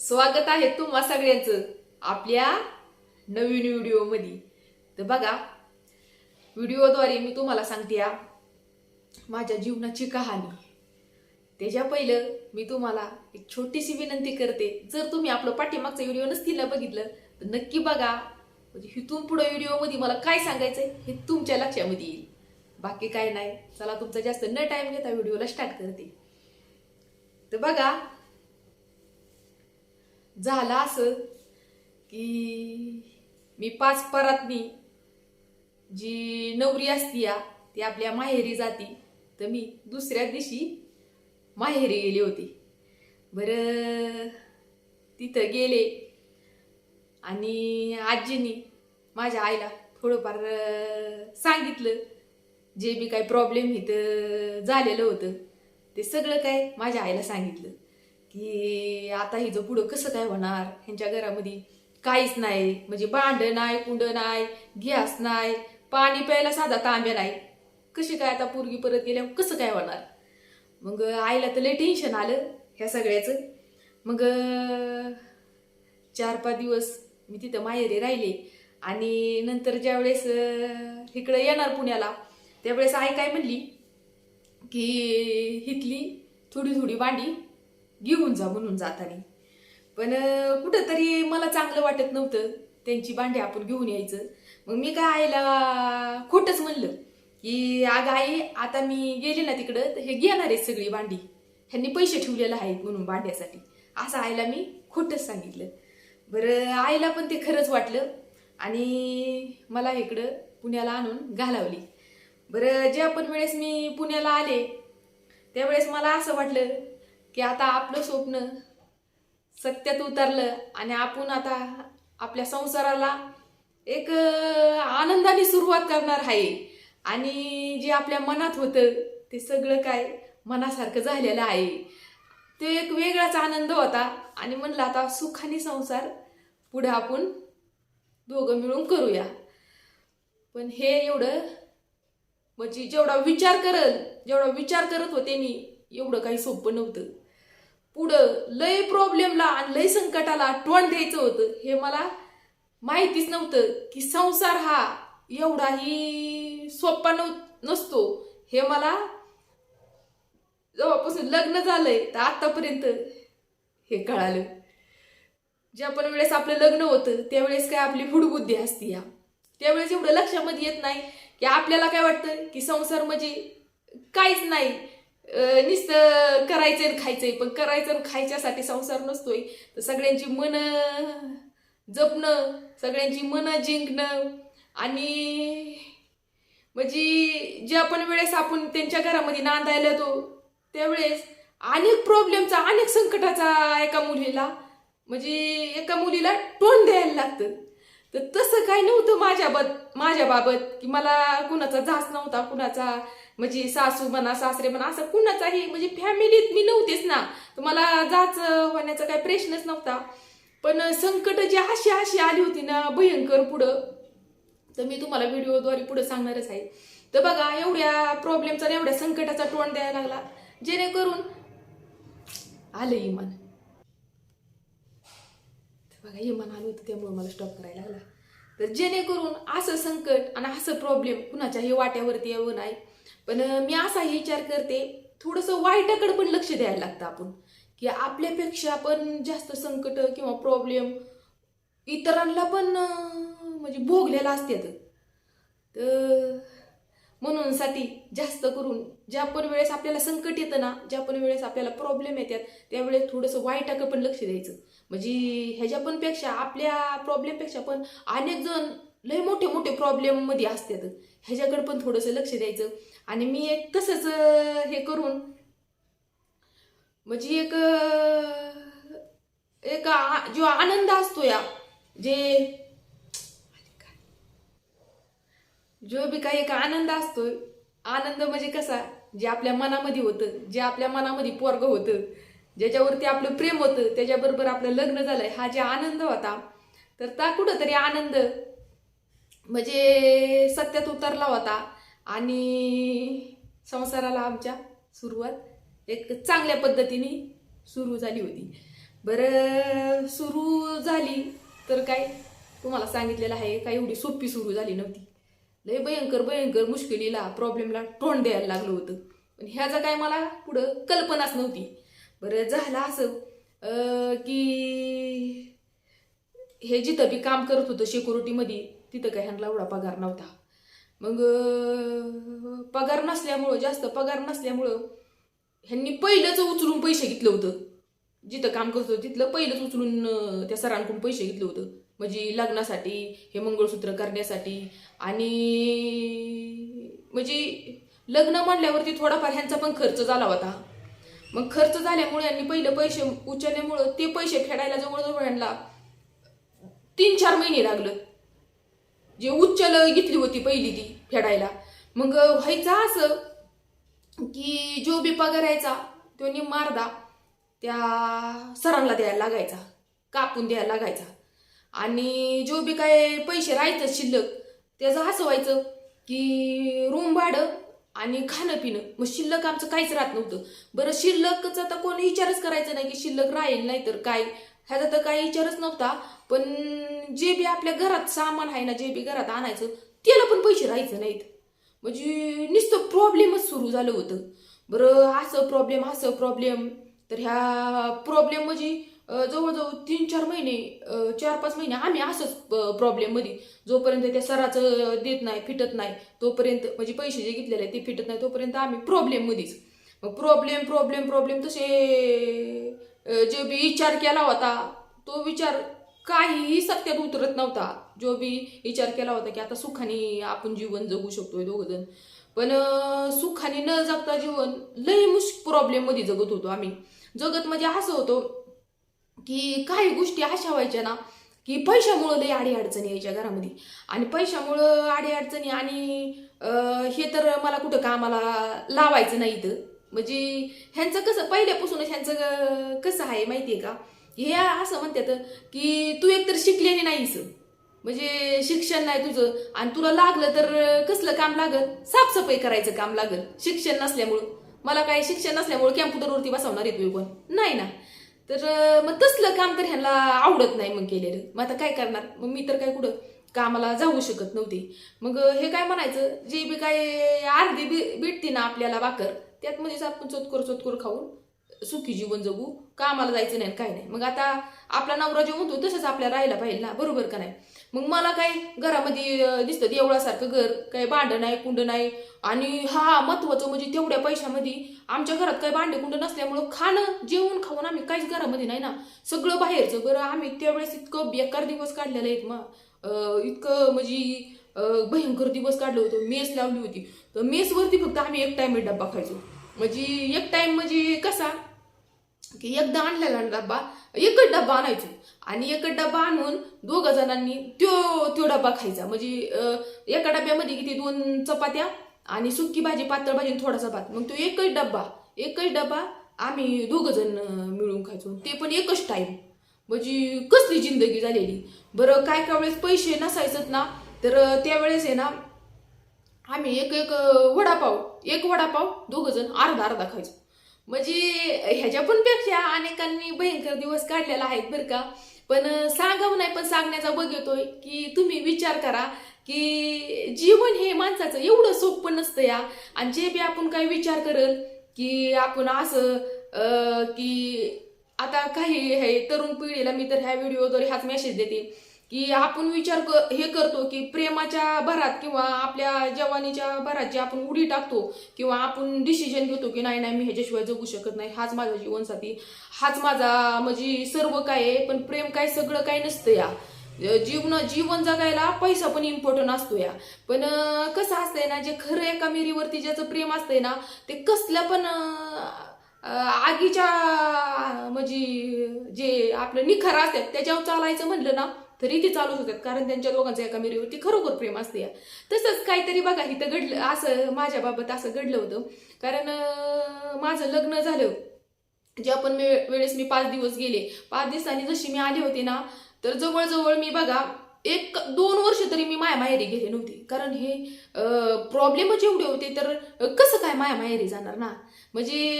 स्वागत आहे तुम्हा सगळ्यांचं आपल्या नवीन व्हिडिओमध्ये तर बघा व्हिडिओद्वारे मी तुम्हाला सांगते माझ्या जीवनाची कहाणी. त्याच्या पहिलं मी तुम्हाला एक छोटीशी विनंती करते. जर तुम्ही आपलं पाठीमागचा व्हिडिओ नसतील बघितलं तर नक्की बघा. म्हणजे इथून पुढे व्हिडिओमध्ये मला काय सांगायचं हे तुमच्या लक्षामध्ये येईल. बाकी काय नाही. चला तुमचा जास्त न टाइम घेता व्हिडिओला स्टार्ट करते. तर बघा झालं असं की मी पाच परातनी जी नवरी असती या ती आपल्या माहेरी जाती. तर मी दुसऱ्या दिवशी माहेरी गेली होती. बरं तिथं गेले आणि आजीनी माझ्या आईला थोडंफार सांगितलं. जे बी काही प्रॉब्लेम इथं झालेलं होतं ते सगळं काय माझ्या आईला सांगितलं. की आता हिचं पुढं कसं काय होणार? ह्यांच्या घरामध्ये काहीच नाही. म्हणजे भांड नाही कुंड नाही गॅस नाही पाणी प्यायला साधा तांब्या नाही. कशी काय आता पूर्वी परत गेल्यावर कसं काय होणार? मग आईला तर लय टेन्शन आलं ह्या सगळ्याचं. मग चार पाच दिवस मी तिथं माहेरी राहिले. आणि नंतर ज्यावेळेस इकडं येणार पुण्याला त्यावेळेस आई काय म्हणली? की हिथली थोडी थोडी भांडी घेऊन जा म्हणून जाताना. पण कुठंतरी मला चांगलं वाटत नव्हतं. त्यांची भांडी आपण घेऊन यायचं. मग मी काय आईला खोटच म्हणलं की अगं आई आता मी गेले ना तिकडं तर हे घेणार आहेत सगळी भांडी. ह्यांनी पैसे ठेवलेले आहेत म्हणून भांड्यासाठी. असं आईला मी खोटंच सांगितलं. बरं आईला पण ते खरंच वाटलं. आणि मला इकडं पुण्याला आणून घालावली. बरं ज्या पण वेळेस मी पुण्याला आले त्यावेळेस मला असं वाटलं की आता आपलं स्वप्न सत्यात उतरलं आणि आपण आता आपल्या संसाराला एक आनंदाने सुरुवात करणार आहे. आणि जे आपल्या मनात होतं ते सगळं काय मनासारखं झालेलं आहे. ते एक वेगळाच आनंद होता आणि म्हणलं आता सुखाने संसार पुढे आपण दोघं मिळून करूया. पण हे एवढं म्हणजे जेवढा विचार करल जेवढा विचार करत होते मी एवढं काही सोपं नव्हतं. पुढं लय प्रॉब्लेमला आणि लय संकटाला तोंड द्यायचं होतं. हे मला माहितीच नव्हतं की संसार हा एवढाही सोपा नव नसतो. हे मला जेव्हापासून लग्न झालंय तर आतापर्यंत हे कळालं. ज्या पण वेळेस आपलं लग्न होतं त्यावेळेस काय आपली फुडबुद्धी असती या. त्यावेळेस एवढं लक्षामध्ये येत नाही की आपल्याला काय वाटतं की संसार म्हणजे काहीच नाही. नुसतं करायचंय आणि खायचंय पण करायचं आणि खायच्यासाठी संसार नसतोय. तर सगळ्यांची मन जपणं सगळ्यांची मनं जिंकणं आणि म्हणजे ज्या पण वेळेस आपण त्यांच्या घरामध्ये नांदायला येतो त्यावेळेस अनेक प्रॉब्लेमचा अनेक संकटाचा एका मुलीला म्हणजे एका मुलीला तोंड द्यायला लागतं. तर तसं काय नव्हतं माझ्याबत माझ्या बाबत की मला कुणाचा झास नव्हता कुणाचा म्हणजे सासू म्हणा सासरे म्हणा असं कुणाचाही म्हणजे फॅमिलीत मी नव्हतेच ना. तर मला जाच होण्याचा काही प्रश्नच नव्हता. पण संकट जी अशी अशी आली होती ना भयंकर पुढं तर मी तुम्हाला व्हिडिओद्वारे पुढं सांगणारच आहे. तर बघा एवढ्या प्रॉब्लेमचा एवढ्या संकटाचा तोंड द्यायला लागला. जेणेकरून आलं इमान. बघा हे इमान आलं होतं त्यामुळे मला स्टॉप करायला लागला. तर जेणेकरून असं संकट आणि असं प्रॉब्लेम कुणाच्याही वाट्यावरती येऊ नाही पण मी असा विचार करते थोडंसं वाईटाकडे पण लक्ष द्यायला लागतं आपण. की आपल्यापेक्षा पण जास्त संकट किंवा प्रॉब्लेम इतरांना पण म्हणजे भोगलेला असतात तर. म्हणूनसाठी जास्त करून ज्या पण वेळेस आपल्याला संकट येतं ना ज्या पण वेळेस आपल्याला प्रॉब्लेम येतात त्यावेळेस थोडंसं वाईटाकडे पण लक्ष द्यायचं. म्हणजे ह्याच्या पण पेक्षा आपल्या प्रॉब्लेमपेक्षा पण अनेक जण लय मोठे मोठे प्रॉब्लेममध्ये असतात. ह्याच्याकडे पण थोडंसं लक्ष द्यायचं. आणि मी एक तसंच हे करून म्हणजे एक एक जो आनंद असतो या जे जो बी काही एक आनंद असतोय आनंद म्हणजे कसा जे आपल्या मनामध्ये होतं जे आपल्या मनामध्ये पोरग होतं ज्याच्यावरती आपलं प्रेम होतं त्याच्याबरोबर आपलं लग्न झालंय हा जे आनंद होता तर त्या कुठंतरी आनंद म्हणजे सत्यात उतरला होता. आणि संसाराला आमच्या सुरुवात एक चांगल्या पद्धतीने सुरू झाली होती. बरं सुरू झाली तर काय तुम्हाला सांगितलेलं आहे काय एवढी सोपी सुरू झाली नव्हती. लय भयंकर भयंकर मुश्किलीला प्रॉब्लेमला तोंड द्यायला लागलं होतं. पण ह्याचं काय मला पुढं कल्पनाच नव्हती. बरं झालं असं की हे जिथं बी काम करत होतं सिक्युरिटीमध्ये तिथं काय ह्यांना एवढा पगार नव्हता. मग पगार नसल्यामुळं जास्त पगार नसल्यामुळं ह्यांनी पहिलंच उचलून पैसे घेतलं होतं. जिथं काम करत होतं तिथलं पहिलंच उचलून त्या सरांकडून पैसे घेतलं होतं. म्हणजे लग्नासाठी हे मंगळसूत्र करण्यासाठी आणि म्हणजे लग्न म्हणल्यावरती थोडाफार ह्यांचा पण खर्च झाला होता. मग खर्च झाल्यामुळे यांनी पहिलं पैसे उचलल्यामुळं ते पैसे फेडायला जवळजवळ यांना तीन चार महिने लागलं. जे उच्चल घेतली होती पहिली ती फेडायला. मग व्हायचं असं की जो बी पगारायचा तो मारदा त्या सरांना द्यायला लागायचा कापून द्यायला लागायचा. आणि जो बी काय पैसे राहायचं शिल्लक त्याचं हसवायचं की रूम भाडं आणि खाणं पिणं मग शिल्लक आमचं काहीच राहत नव्हतं. बरं शिल्लकचा तर कोणी विचारच करायचं नाही की शिल्लक राहील नाही तर काय. ह्याचा तर काही विचारच नव्हता. पण जे बी आपल्या घरात सामान आहे ना जे बी घरात आणायचं त्याला पण पैसे राहायचं नाहीत. म्हणजे नुसतं प्रॉब्लेमच सुरू झालं होतं. बरं असं प्रॉब्लेम असं प्रॉब्लेम तर ह्या प्रॉब्लेम म्हणजे जवळजवळ तीन चार महिने चार पाच महिने आम्ही असंच प्रॉब्लेममध्ये जोपर्यंत त्या सराचं देत नाही फिटत नाही तोपर्यंत म्हणजे पैसे जे घेतलेले आहेत ते फिटत नाही तोपर्यंत आम्ही प्रॉब्लेममध्येच मग प्रॉब्लेम प्रॉब्लेम प्रॉब्लेम तसे जे बी विचार केला होता तो विचार काहीही सत्यात उतरत नव्हता. जो बी विचार केला होता की आता सुखाने आपण जीवन जगू शकतोय दोघंजण. पण सुखाने न जगता जीवन लय मुश प्रॉब्लेममध्ये जगत होतो आम्ही. जगत म्हणजे असं होतं की काही गोष्टी अशा व्हायच्या ना की पैशामुळं लई आडी अडचणी यायच्या घरामध्ये. आणि पैशामुळं आडी अडचणी आणि हे तर मला कुठं कामाला लावायचं नाही इथं. म्हणजे ह्यांचं कसं पहिल्यापासूनच ह्यांचं कसं आहे माहितीये का? हे असं म्हणतात की तू एकतर शिकलेली नाहीस. म्हणजे शिक्षण नाही तुझं. आणि तुला लागलं तर कसलं काम लागल? साफसफाई करायचं काम लागल. शिक्षण नसल्यामुळं. मला काय शिक्षण नसल्यामुळं कॅम्प्युटरवरती बसवणार येतो कोण नाही ना. तर मग तसलं काम तर ह्यांना आवडत नाही मग केलेलं. मग आता काय करणार? मग मी तर काय कुठं कामाला जाऊ शकत नव्हते. मग हे काय म्हणायचं? जे बी काय अर्धी बी भेटते ना आपल्याला भाकर त्यात मध्येच आपण चोतकोर चोतकोर खाऊन सुखी जीवन जगू. कामाला जायचं नाही काय नाही. मग आता आपला नवरा जे म्हणतो तसंच आपल्याला राहायला पाहिजे ना. बरोबर का नाही? मग मला काय घरामध्ये दिसतं देवळासारखं घर काही भांडं नाही कुंड नाही. आणि हा महत्वाचं म्हणजे तेवढ्या पैशामध्ये आमच्या घरात काही भांडे कुंड नसल्यामुळं खाणं जेवण खाऊन आम्ही काहीच घरामध्ये नाही ना. सगळं बाहेरचं बरं आम्ही त्यावेळेस इतकं बेकार दिवस काढलेलं आहेत मग इतकं म्हणजे भयंकर दिवस काढलं होतं मेस लावली होती. तर मेसवरती फक्त आम्ही एक टाईम डब्बा खायचो. म्हणजे एक टाईम म्हणजे कसा की एकदा आणलेला डब्बा एकच डब्बा आणायचो. आणि एकच डब्बा आणून दोघं जणांनी त्यो त्यो डब्बा खायचा. म्हणजे एका डब्यामध्ये किती? दोन चपात्या आणि सुकी भाजी पातळ भाजी आणि थोडासा भात. मग तो एकच डब्बा एकच डब्बा आम्ही दोघ जण मिळून खायचो. ते पण एकच टाईम म्हणजे कसली जिंदगी झालेली. बरं काय काय वेळेस पैसे नसायचंच ना तर त्यावेळेस आहे ना आम्ही एक एक वडापाव एक वडापाव दोघं जण अर्धा अर्धा खायचो. म्हणजे ह्याच्या पण पेक्षा अनेकांनी भयंकर दिवस काढलेला आहेत बरं का. पण सांगावं नाही पण सांगण्याचा बघ येतोय की तुम्ही विचार करा की जीवन हे माणसाचं एवढं सोपं नसतं या. आणि जे बी आपण काही विचार करल की आपण असं की आता काही हे तरुण पिढीला मी तर ह्या व्हिडिओद्वारे हाच मेसेज देते. की आपण विचार कर हे करतो की प्रेमाच्या भरात किंवा आपल्या जवानीच्या भरात जे आपण उडी टाकतो किंवा आपण डिसिजन घेतो की नाही नाही मी ह्याच्याशिवाय जगू शकत नाही हाच माझा जीवनसाथी हाच माझा म्हणजे सर्व काय आहे पण प्रेम काय सगळं काय नसतं या. जीवन जीवन जगायला पैसा पण इम्पॉर्टंट असतो या. पण कसं असतंय ना जे खरं एका मिरीवरती ज्याचं प्रेम असतंय ना ते कसल्या पण आगीच्या म्हणजे जे आपलं निखार असतात त्याच्यावर चालायचं म्हणलं ना तरी ते चालू होतात. कारण त्यांच्या दोघांचं एका मिरीवरती खरोखर प्रेम असते. तसंच काहीतरी बघा इथं घडलं असं माझ्या बाबत असं घडलं होतं. कारण माझं लग्न झालं. जे आपण वे- वेळेस मी पाच दिवस गेले. पाच दिवसांनी जशी मी आले होते ना तर जवळजवळ मी बघा एक दोन वर्ष तरी मी माया माहेरी गेले नव्हते. कारण हे प्रॉब्लेमच एवढे होते तर कसं काय माया माहेरी जाणार ना? म्हणजे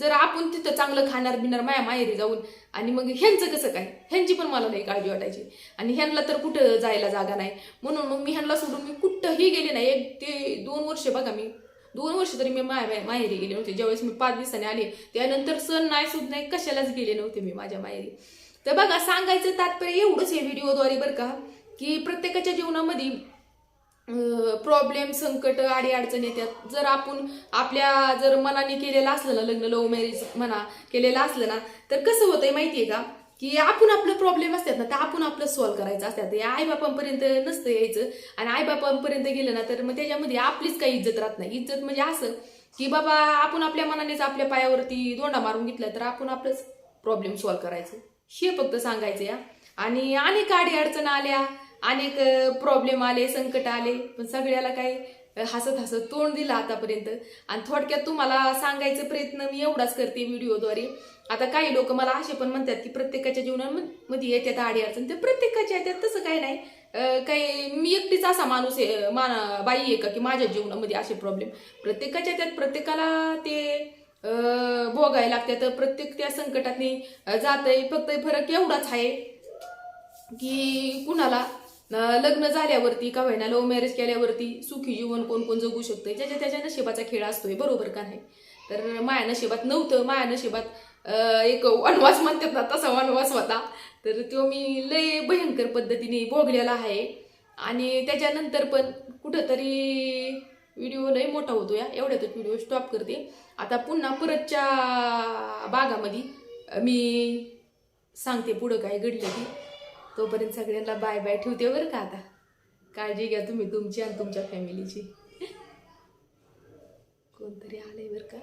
जर आपण तिथं चांगलं खाणार बिणार माया माहेरी जाऊन आणि मग ह्यांचं कसं काय? ह्यांची पण मला नाही काळजी वाटायची. आणि ह्यांना तर कुठं जायला जागा नाही. म्हणून मग मी ह्यांना सोडून मी कुठंही गेले नाही. एक ते दोन वर्ष बघा मी दोन वर्ष तरी मी माया माहेरी गेले नव्हते. ज्यावेळेस मी पाच दिवसांनी आले त्यानंतर सण नाही सुद्धा नाही कशालाच गेले नव्हते मी माझ्या माहेरी. तर बघा सांगायचं तात्पर्य एवढंच आहे व्हिडिओद्वारे बरं का की प्रत्येकाच्या जीवनामध्ये प्रॉब्लेम संकट आडी अडचण येतात. जर आपण आपल्या जर मनाने केलेलं असलं ना लग्न लव्ह मॅरेज म्हणा केलेलं असलं ना तर कसं होतंय माहितीये का की आपण आपलं प्रॉब्लेम असतात ना तर आपण आपलं सॉल्व्ह करायचं असतात. या आईबापांपर्यंत नसतं यायचं. आणि आईबापांपर्यंत गेलं ना तर मग त्याच्यामध्ये आपलीच काही इज्जत राहत नाही. इज्जत म्हणजे असं की बाबा आपण आपल्या मनानेच आपल्या पायावरती दोंडा मारून घेतला तर आपण आपलंच प्रॉब्लेम सॉल्व्ह करायचं. हे फक्त सांगायचं या. आणि अनेक आडी अडचण आल्या अनेक प्रॉब्लेम आले संकट आले. पण सगळ्याला काही हसत हसत तोंड दिलं आतापर्यंत. आणि थोडक्यात तुम्हाला सांगायचा प्रयत्न मी एवढाच करते व्हिडिओद्वारे. आता काही लोक मला असे पण म्हणतात की प्रत्येकाच्या जीवनामध्ये येतात आडी अडचण. ते प्रत्येकाच्या येतात तसं काही नाही. काही मी एकटीच असा माणूस आहे मा बाई आहे का की माझ्या जीवनामध्ये असे प्रॉब्लेम प्रत्येकाच्या येतात प्रत्येकाला ते भोगायला लागते तर प्रत्येक त्या संकटातनी जात आहे फक्त फरक एवढाच आहे की कुणाला लग्न झाल्यावरती का होईना लव्ह मॅरेज केल्यावरती सुखी जीवन कोण कोण जगू शकतं ज्याच्या त्याच्या नशिबाचा खेळ असतोय बरोबर का नाही? तर माया नशिबात नव्हतं माया नशिबात एक वनवास म्हणतात ना तसा वनवास होता. तर तो मी लय भयंकर पद्धतीने भोगलेला आहे. आणि त्याच्यानंतर पण कुठंतरी व्हिडिओ लय मोठा होतो या. एवढ्यातच व्हिडिओ स्टॉप करते. आता पुन्हा परतच्या भागामध्ये मी सांगते पुढं काय घडलं की तोपर्यंत सगळ्यांना बाय बाय ठेवते बरं का आता. काळजी घ्या तुम्ही तुमची आणि तुमच्या फॅमिलीची कोणतरी आलंय बरं का?